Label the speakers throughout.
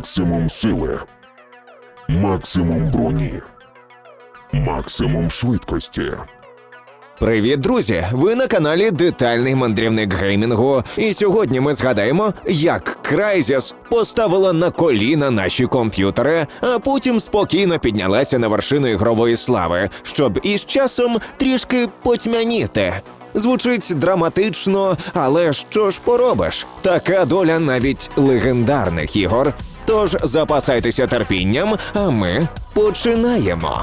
Speaker 1: Максимум сили. Максимум броні. Максимум швидкості.
Speaker 2: Привіт, друзі! Ви на каналі Детальний мандрівник геймінгу. І сьогодні ми згадаємо, як Crysis поставила на коліна наші комп'ютери, а потім спокійно піднялася на вершину ігрової слави, щоб із часом трішки потьмяніти. Звучить драматично, але що ж поробиш? Така доля навіть легендарних ігор. Тож запасайтеся терпінням, а ми починаємо.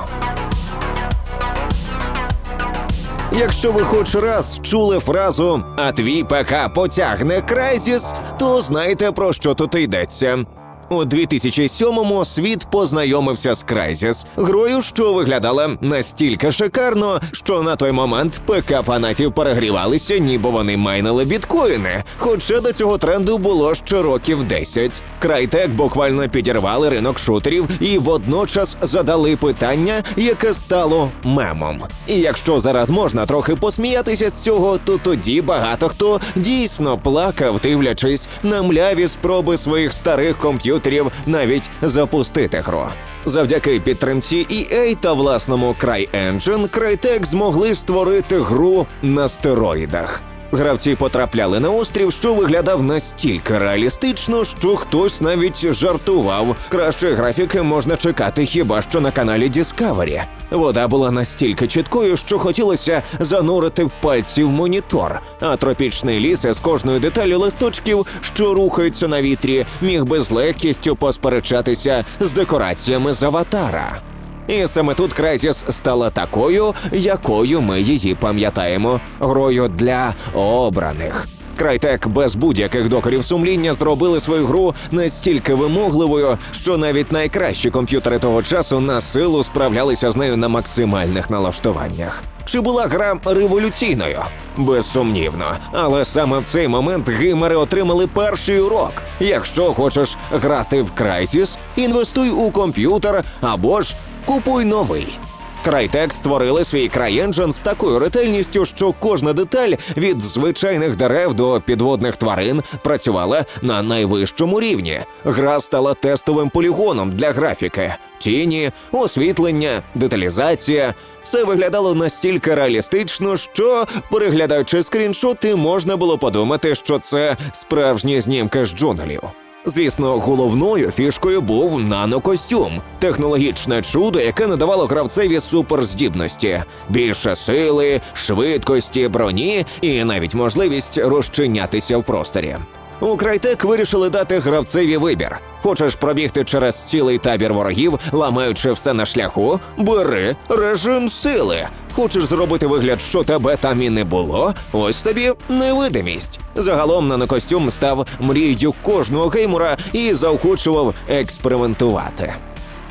Speaker 2: Якщо ви хоч раз чули фразу А твій ПК потягне Крайзіс, то знайте про що тут йдеться. У 2007-му світ познайомився з Crysis, грою, що виглядала настільки шикарно, що на той момент ПК фанатів перегрівалися, ніби вони майнили біткоїни. Хоча до цього тренду було ще років 10. Крайтек буквально підірвали ринок шутерів і водночас задали питання, яке стало мемом. І якщо зараз можна трохи посміятися з цього, то тоді багато хто дійсно плакав, дивлячись на мляві спроби своїх старих комп'ютерів навіть запустити гру. Завдяки підтримці EA та власному CryEngine, Crytek змогли створити гру на стероїдах. Гравці потрапляли на острів, що виглядав настільки реалістично, що хтось навіть жартував. Краще графіки можна чекати хіба що на каналі Discovery. Вода була настільки чіткою, що хотілося занурити пальці в монітор. А тропічний ліс із кожною деталю листочків, що рухаються на вітрі, міг би з легкістю посперечатися з декораціями з аватара. І саме тут Crysis стала такою, якою ми її пам'ятаємо грою для обраних. Крайтек без будь-яких докорів сумління зробили свою гру настільки вимогливою, що навіть найкращі комп'ютери того часу на силу справлялися з нею на максимальних налаштуваннях. Чи була гра революційною? Безсумнівно. Але саме в цей момент геймери отримали перший урок. Якщо хочеш грати в Crysis, інвестуй у комп'ютер або ж купуй новий. Крайтек створили свій CryEngine з такою ретельністю, що кожна деталь від звичайних дерев до підводних тварин працювала на найвищому рівні. Гра стала тестовим полігоном для графіки. Тіні, освітлення, деталізація все виглядало настільки реалістично, що, переглядаючи скріншоти, можна було подумати, що це справжні знімки з джунглів. Звісно, головною фішкою був нанокостюм технологічне чудо, яке надавало гравцеві суперздібності, більше сили, швидкості, броні і навіть можливість розчинятися в просторі. У Крайтек вирішили дати гравцеві вибір. Хочеш пробігти через цілий табір ворогів, ламаючи все на шляху? Бери режим сили. Хочеш зробити вигляд, що тебе там і не було? Ось тобі невидимість. Загалом на костюм став мрією кожного геймера і заохочував експериментувати.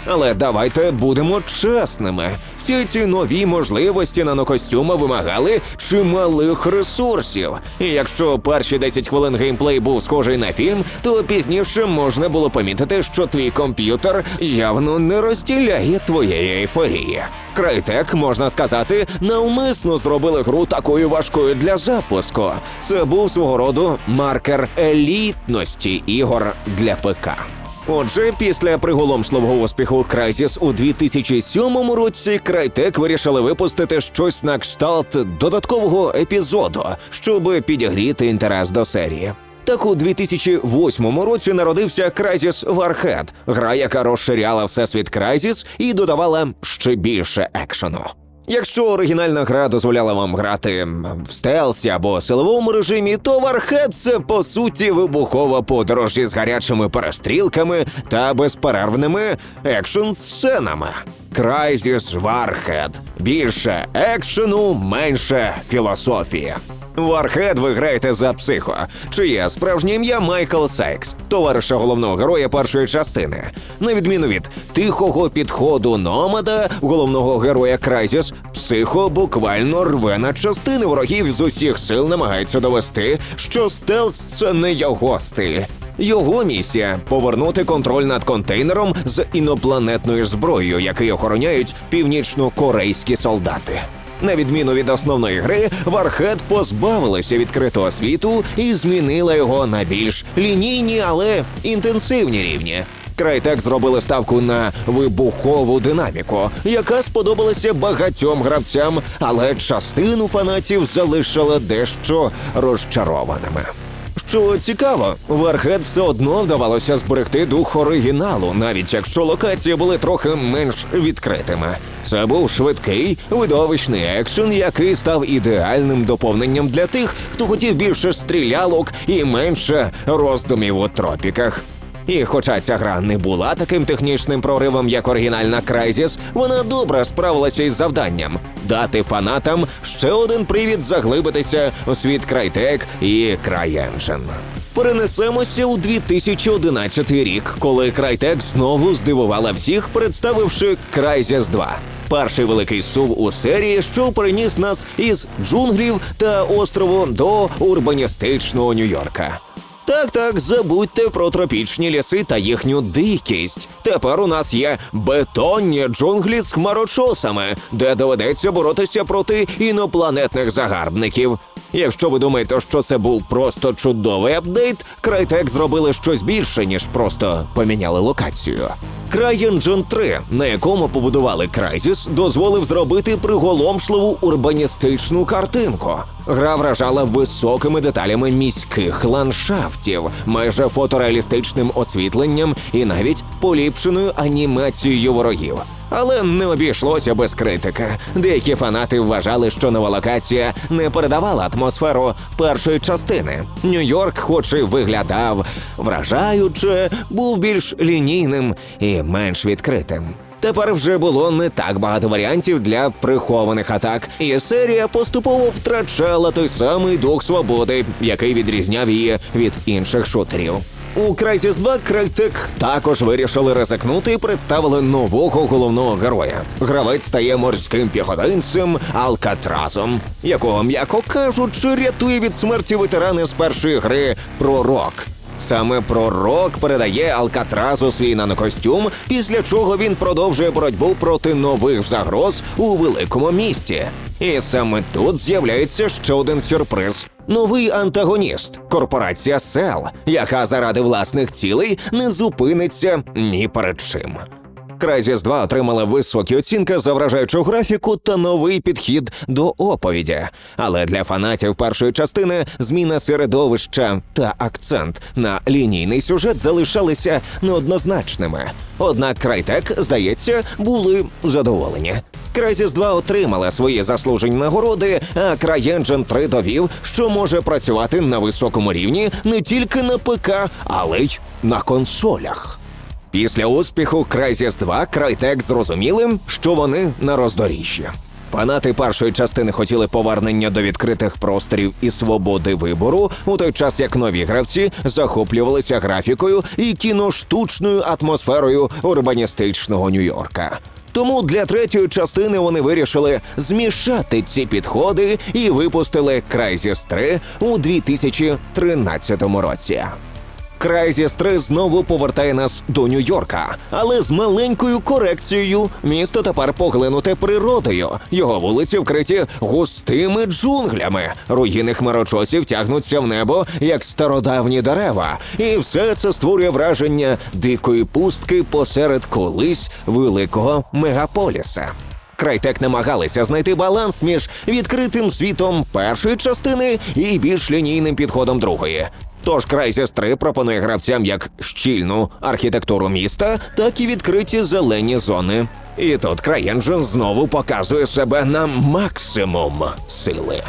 Speaker 2: Але давайте будемо чесними. Всі ці нові можливості нанокостюма вимагали чималих ресурсів. І якщо перші 10 хвилин геймплей був схожий на фільм, то пізніше можна було помітити, що твій комп'ютер явно не розділяє твоєї ейфорії. Крайтек, можна сказати, навмисно зробили гру такою важкою для запуску. Це був свого роду маркер елітності ігор для ПК. Отже, після приголомшливого успіху Crysis у 2007 році Crytek вирішили випустити щось на кшталт додаткового епізоду, щоб підігріти інтерес до серії. Так у 2008 році народився Crysis Warhead, гра, яка розширяла всесвіт Crysis і додавала ще більше екшену. Якщо оригінальна гра дозволяла вам грати в стелсі або силовому режимі, то Warhead – це по суті вибухова подорож із гарячими перестрілками та безперервними екшн-сценами. Crysis Warhead. Більше екшену, менше філософії. Warhead ви граєте за психо, чиє справжнє ім'я Майкл Сайкс, товариша головного героя першої частини. На відміну від тихого підходу Номада, головного героя Крайзіс, психо буквально рве на частини ворогів з усіх сил намагається довести, що стелс це не його стиль. Його місія повернути контроль над контейнером з інопланетною зброєю, який охороняють північно-корейські солдати. На відміну від основної гри, Warhead позбавилася відкритого світу і змінила його на більш лінійні, але інтенсивні рівні. Крайтек зробили ставку на вибухову динаміку, яка сподобалася багатьом гравцям, але частину фанатів залишила дещо розчарованими. Що цікаво, Вархед все одно вдавалося зберегти дух оригіналу, навіть якщо локації були трохи менш відкритими. Це був швидкий, видовищний екшен, який став ідеальним доповненням для тих, хто хотів більше стрілялок і менше роздумів у тропіках. І хоча ця гра не була таким технічним проривом, як оригінальна Crysis, вона добре справилася із завданням дати фанатам ще один привід заглибитися у світ Crytek і CryEngine. Перенесемося у 2011 рік, коли Crytek знову здивувала всіх, представивши Crysis 2. Перший великий сув у серії, що переніс нас із джунглів та острову до урбаністичного Нью-Йорка. Так, так, забудьте про тропічні ліси та їхню дикість. Тепер у нас є бетонні джунглі з хмарочосами, де доведеться боротися проти інопланетних загарбників. Якщо ви думаєте, що це був просто чудовий апдейт, Crytek зробили щось більше, ніж просто поміняли локацію. CryEngine 3, на якому побудували Crysis, дозволив зробити приголомшливу урбаністичну картинку. Гра вражала високими деталями міських ландшафтів, майже фотореалістичним освітленням і навіть поліпшеною анімацією ворогів. Але не обійшлося без критики. Деякі фанати вважали, що нова локація не передавала атмосферу першої частини. Нью-Йорк, хоч і виглядав вражаюче, був більш лінійним і менш відкритим. Тепер вже було не так багато варіантів для прихованих атак, і серія поступово втрачала той самий дух свободи, який відрізняв її від інших шутерів. У Crysis 2 Crytek також вирішили ризикнути і представили нового головного героя. Гравець стає морським піхотинцем Алкатразом, якого, м'яко кажучи, рятує від смерті ветерани з першої гри Пророк. Саме пророк передає Алкатразу свій нанокостюм, після чого він продовжує боротьбу проти нових загроз у великому місті. І саме тут з'являється ще один сюрприз. Новий антагоніст корпорація Сел, яка заради власних цілей не зупиниться ні перед чим. Crysis 2 отримала високі оцінки за вражаючу графіку та новий підхід до оповіді. Але для фанатів першої частини зміна середовища та акцент на лінійний сюжет залишалися неоднозначними. Однак Crytek, здається, були задоволені. Crysis 2 отримала свої заслужені нагороди, а CryEngine 3 довів, що може працювати на високому рівні не тільки на ПК, але й на консолях. Після успіху Crysis 2 Crytek зрозуміли, що вони на роздоріжжі. Фанати першої частини хотіли повернення до відкритих просторів і свободи вибору, у той час як нові гравці захоплювалися графікою і кіноштучною атмосферою урбаністичного Нью-Йорка. Тому для третьої частини вони вирішили змішати ці підходи і випустили Crysis 3 у 2013 році. Crysis 3 знову повертає нас до Нью-Йорка, але з маленькою корекцією. Місто тепер поглинуте природою. Його вулиці вкриті густими джунглями. Руїни хмарочосів тягнуться в небо, як стародавні дерева. І все це створює враження дикої пустки посеред колись великого мегаполіса. Крайтек намагалися знайти баланс між відкритим світом першої частини і більш лінійним підходом другої. Тож Crysis 3 пропонує гравцям як щільну архітектуру міста, так і відкриті зелені зони. І тут CryEngine знову показує себе на максимум сили.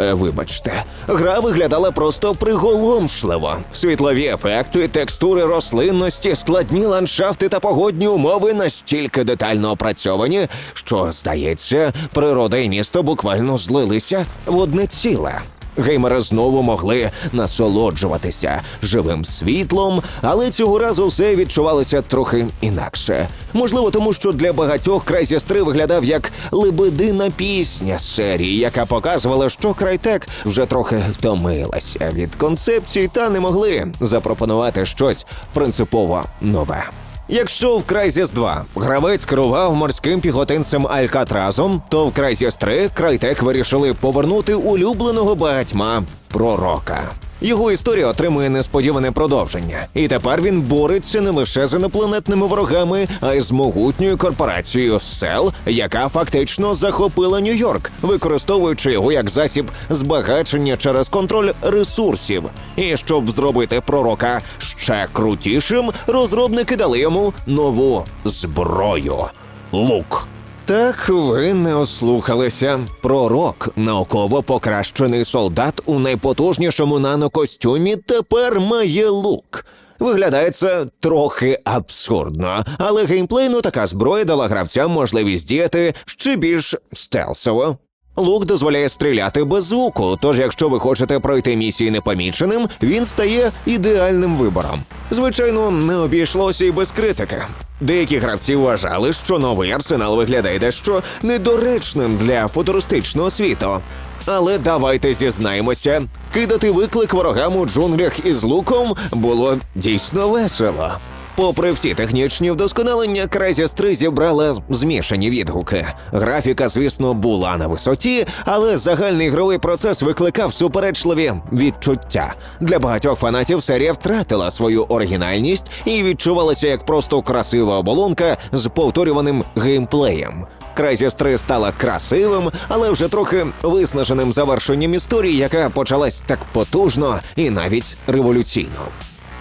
Speaker 2: Е, Вибачте, гра виглядала просто приголомшливо. Світлові ефекти, текстури рослинності, складні ландшафти та погодні умови настільки детально опрацьовані, що, здається, природа і місто буквально злилися в одне ціле. Геймери знову могли насолоджуватися живим світлом, але цього разу все відчувалося трохи інакше. Можливо, тому що для багатьох Crysis 3 виглядав як лебедина пісня серії, яка показувала, що Крайтек вже трохи втомилася від концепції та не могли запропонувати щось принципово нове. Якщо в Crysis 2 гравець керував морським піхотинцем Алькатразом, то в Crysis 3 Крайтек вирішили повернути улюбленого багатьма пророка. Його історія отримує несподіване продовження, і тепер він бореться не лише з інопланетними ворогами, а й з могутньою корпорацією сел, яка фактично захопила Нью-Йорк, використовуючи його як засіб збагачення через контроль ресурсів. І щоб зробити пророка ще крутішим, розробники дали йому нову зброю лук. Так ви не ослухалися. Пророк, науково покращений солдат у найпотужнішому нанокостюмі, тепер має лук. Виглядає це трохи абсурдно, але геймплейну така зброя дала гравцям можливість діяти ще більш стелсово. Лук дозволяє стріляти без звуку, тож якщо ви хочете пройти місії непоміченим, він стає ідеальним вибором. Звичайно, не обійшлося і без критики. Деякі гравці вважали, що новий арсенал виглядає дещо недоречним для футуристичного світу. Але давайте зізнаємося, кидати виклик ворогам у джунглях із луком було дійсно весело. Попри всі технічні вдосконалення, Crysis 3 зібрала змішані відгуки. Графіка, звісно, була на висоті, але загальний ігровий процес викликав суперечливі відчуття. Для багатьох фанатів серія втратила свою оригінальність і відчувалася як просто красива оболонка з повторюваним геймплеєм. Crysis 3 стала красивим, але вже трохи виснаженим завершенням історії, яка почалась так потужно і навіть революційно.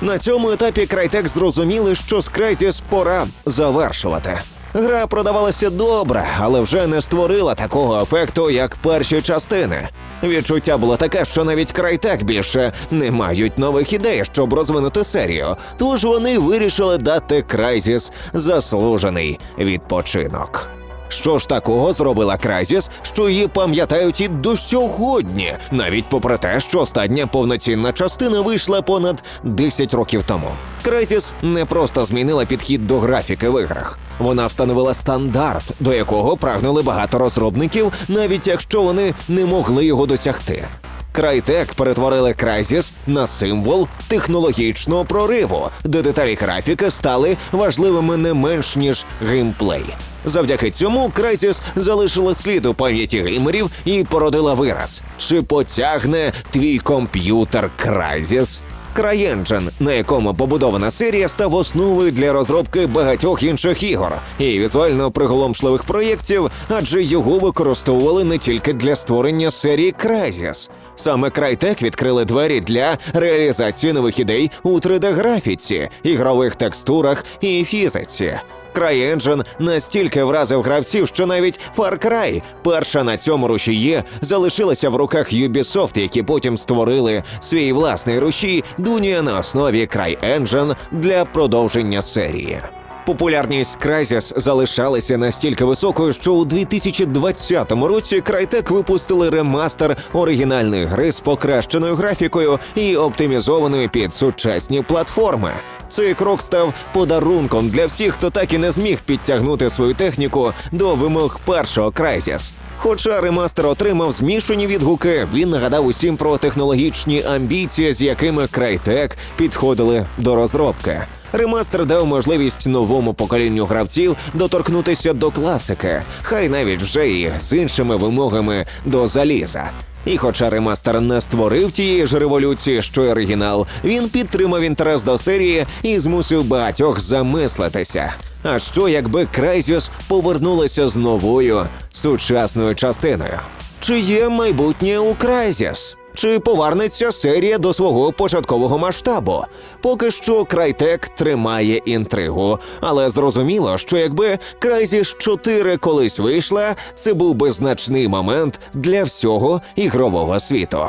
Speaker 2: На цьому етапі Crytek зрозуміли, що з Crysis пора завершувати. Гра продавалася добре, але вже не створила такого ефекту, як перші частини. Відчуття було таке, що навіть Crytek більше не мають нових ідей, щоб розвинути серію. Тож вони вирішили дати Crysis заслужений відпочинок. Що ж такого зробила Крайзіс, що її пам'ятають і до сьогодні, навіть попри те, що остання повноцінна частина вийшла понад 10 років тому. Крайзіс не просто змінила підхід до графіки в іграх. Вона встановила стандарт, до якого прагнули багато розробників, навіть якщо вони не могли його досягти. Crytek перетворили Crysis на символ технологічного прориву, де деталі графіки стали важливими не менш ніж геймплей. Завдяки цьому Crysis залишила слід у пам'яті геймерів і породила вираз: чи потягне твій комп'ютер Crysis? CryEngine, на якому побудована серія, став основою для розробки багатьох інших ігор і візуально приголомшливих проєктів, адже його використовували не тільки для створення серії Crysis. Саме Crytek відкрили двері для реалізації нових ідей у 3D-графіці, ігрових текстурах і фізиці. CryEngine настільки вразив гравців, що навіть Far Cry, перша на цьому рушії, залишилася в руках Ubisoft, які потім створили свій власний рушій Дуня на основі CryEngine для продовження серії. Популярність Crysis залишалася настільки високою, що у 2020 році Crytek випустили ремастер оригінальної гри з покращеною графікою і оптимізованою під сучасні платформи. Цей крок став подарунком для всіх, хто так і не зміг підтягнути свою техніку до вимог першого Crysis. Хоча ремастер отримав змішані відгуки, він нагадав усім про технологічні амбіції, з якими Crytek підходили до розробки. Ремастер дав можливість новому поколінню гравців доторкнутися до класики, хай навіть вже і з іншими вимогами до заліза. І хоча ремастер не створив тієї ж революції, що й оригінал, він підтримав інтерес до серії і змусив багатьох замислитися. А що якби Crysis повернулася з новою сучасною частиною? Чи є майбутнє у Crysis? Чи повернеться серія до свого початкового масштабу? Поки що крайтек тримає інтригу, але зрозуміло, що якби Crysis 4 колись вийшла, це був би значний момент для всього ігрового світу.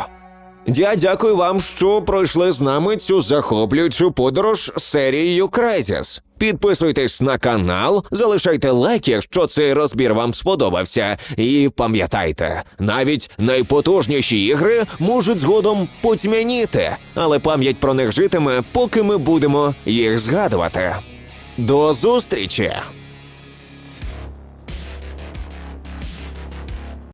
Speaker 2: Я дякую вам, що пройшли з нами цю захоплюючу подорож серією Crysis. Підписуйтесь на канал, залишайте лайк, якщо цей розбір вам сподобався. І пам'ятайте, навіть найпотужніші ігри можуть згодом потьмяніти, але пам'ять про них житиме, поки ми будемо їх згадувати. До зустрічі!